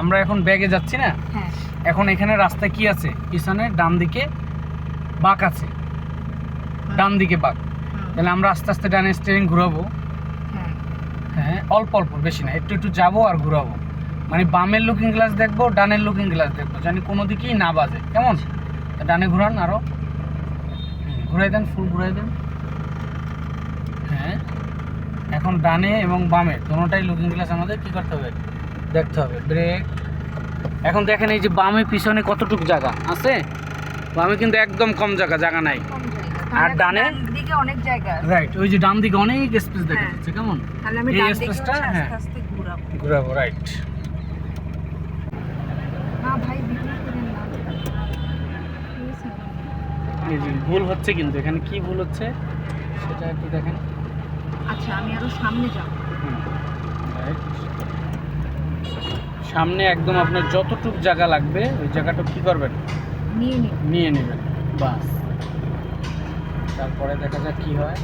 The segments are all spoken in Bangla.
আমরা এখন ব্যাগে যাচ্ছি না? হ্যাঁ। এখন এখানে রাস্তা কি আছে? পিছনে ডান দিকে বাঁক আছে। ডান দিকে বাঁক। তাহলে আমরা আস্তে আস্তে ডানে স্টিয়ারিং ঘুরাবো। হ্যাঁ। হ্যাঁ অল্প অল্প বেশি না একটু একটু যাব আর ঘুরাবো। মানে বামের লুকিং গ্লাস দেখব ডানের লুকিং গ্লাস দেখব জানি কোনো দিকেই না বাজে। কেমন? ডানে ঘুরান আরও। হুম, ঘুরাই দেন ফুল ঘুরাই দেন। হ্যাঁ। এখন ডানে এবং বামে দুটোটাই লুকিং গ্লাস আমাদের কি করতে হবে? দেখতে হবে। ব্রেক এখন দেখেন এই যে বামে পিছনে কতটুকু জায়গা? আছে? বামে কিন্তু একদম কম জায়গা জায়গা নাই। আর ডানে? দিকে অনেক জায়গা রাইট ওই যে ডান দিকে অনেক স্পেস দেখা হ্যাঁ। যাচ্ছে কেমন? তাহলে আমি এই দিকে হ্যাঁ। ঘুরাবো। রাইট ভুল হচ্ছে কিন্তু এখানে কি ভুল হচ্ছে সেটা একটু দেখেন। আচ্ছা আমি আরও সামনে যাব। সামনে একদম আপনার যতটুক জায়গা লাগবে ওই জায়গাটা কি করবেন? নিয়ে নেবেন। বাস। তারপরে দেখা যাক কি হয়।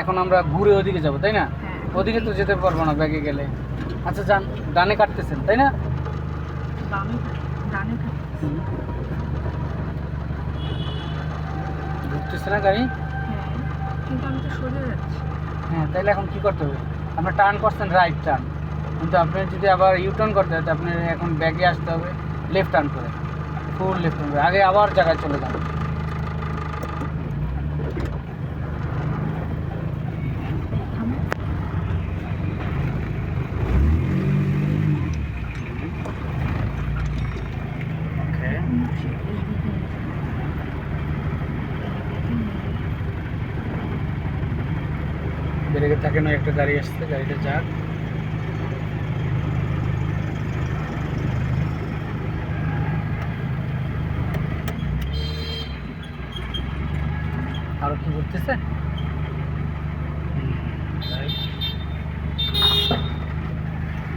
এখন আমরা ঘুরে ওদিকে যাব তাই না? হ্যাঁ। ওদিকে তো যেতে পারব না ব্যাগে গেলে। আচ্ছা যান ডানে কাটতেছেন তাই না। ঘুরতেছে না গাড়ি? হ্যাঁ হ্যাঁ তাহলে এখন কি করতে হবে? আপনার টার্ন করছেন রাইট টার্ন কিন্তু আপনি যদি আবার ইউ টার্ন করতে হয় আপনি এখন ব্যাগে আসতে হবে লেফট টার্ন করে। ফুল লেফট টার্ন করে। আগে আবার জায়গায় চলে যান। ব্রেকে থাকে না একটা গাড়ি আসছে গাড়িটা যাক আরও কি.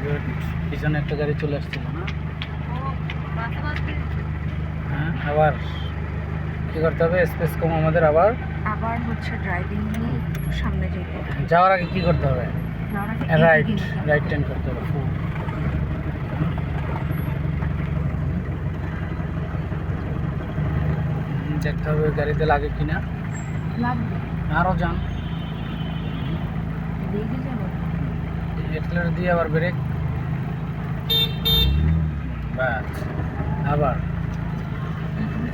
Good. পিছনে একটা গাড়ি চলে আসছিল না হ্যাঁ আবার কি করতে হবে স্পেস কম আমাদের আবার। আবার হচ্ছে ড্রাইভিং নিয়ে একটু সামনে যেতে যাওয়ার আগে কি করতে হবে? রাইট। রাইট টার্ন করতে হবে। দেখতে হবে গাড়িতে লাগে কিনা। আরও যান। রেগে দিয়ে আবার ব্রেক বাস আবার হচ্ছে আবার রিভার্সে হুম।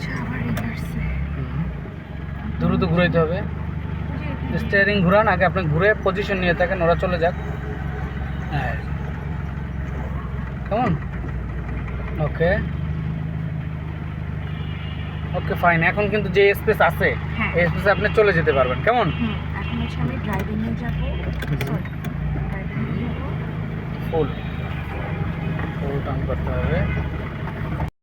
দ্রুত ঘুরাইতে হবে। স্টিয়ারিং ঘুরান আগে আপনি ঘুরে পজিশন নিয়ে থাকেন ওরা চলে যাক। হ্যাঁ। কেমন? ওকে। ওকে ফাইন এখন কিন্তু যে স্পেস আছে হ্যাঁ। এই স্পেসে আপনি চলে যেতে পারবেন। কেমন? ফুল ফুল টান করতে হবে।